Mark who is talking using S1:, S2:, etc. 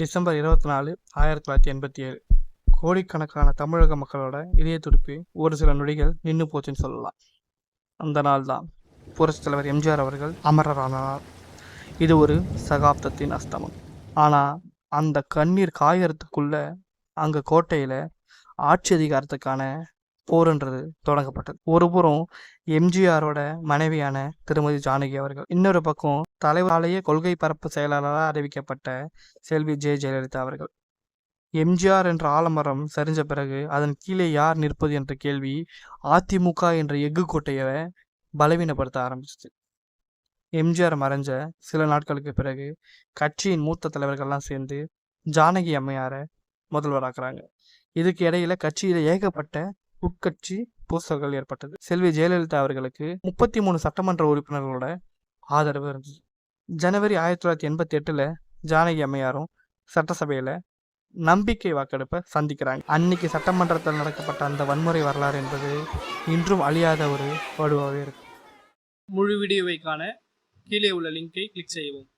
S1: December இருபத்தி நாலு ஆயிரத்தி தொள்ளாயிரத்தி எண்பத்தி ஏழு. கோடிக்கணக்கான தமிழக மக்களோட இதய துடிப்பு ஒரு சில நொடிகள் நின்று போச்சுன்னு சொல்லலாம். அந்த நாள் தான் புரட்சி தலைவர் எம்ஜிஆர் அவர்கள் அமரரான நாள் இது ஒரு சகாப்தத்தின் அஸ்தமம். ஆனால் அந்த கண்ணீர் காயறதுக்குள்ள அங்கே கோட்டையில் ஆட்சி அதிகாரத்துக்கான போருன்றது தொடங்கப்பட்டது. ஒரு புறம் எம்ஜிஆரோட மனைவியான திருமதி ஜானகி அவர்கள் இன்னொரு பக்கம் தலைவராலேயே கொள்கை பரப்பு செயலாளராக அறிவிக்கப்பட்ட செல்வி ஜெ. ஜெயலலிதா அவர்கள். எம்ஜிஆர் என்ற ஆலமரம் சரிஞ்ச பிறகு அதன் கீழே யார் நிற்பது என்ற கேள்வி அதிமுக என்ற எஃகு கோட்டையை பலவீனப்படுத்த ஆரம்பிச்சிச்சு. எம்ஜிஆர் மறைஞ்ச சில நாட்களுக்கு பிறகு கட்சியின் மூத்த தலைவர்கள்லாம் சேர்ந்து ஜானகி அம்மையாரை முதல்வராக்குறாங்க. இதுக்கு இடையில கட்சியில ஏகப்பட்ட உட்கட்சி பூசல்கள் ஏற்பட்டது. செல்வி ஜெயலலிதா அவர்களுக்கு முப்பத்தி மூணு சட்டமன்ற உறுப்பினர்களோட ஆதரவு இருந்துச்சு ஜனவரி ஆயிரத்தி தொள்ளாயிரத்தி எண்பத்தி எட்டில் ஜானகி அம்மையாரும் சட்டசபையில் நம்பிக்கை வாக்கெடுப்பை சந்திக்கிறாங்க. அன்னைக்கு சட்டமன்றத்தில் நடக்கப்பட்ட அந்த வன்முறை வரலாறு என்பது இன்றும் அழியாத ஒரு வடுவாகவே இருக்கு. முழு வீடியோவை காண கீழே உள்ள லிங்கை கிளிக் செய்யவும்.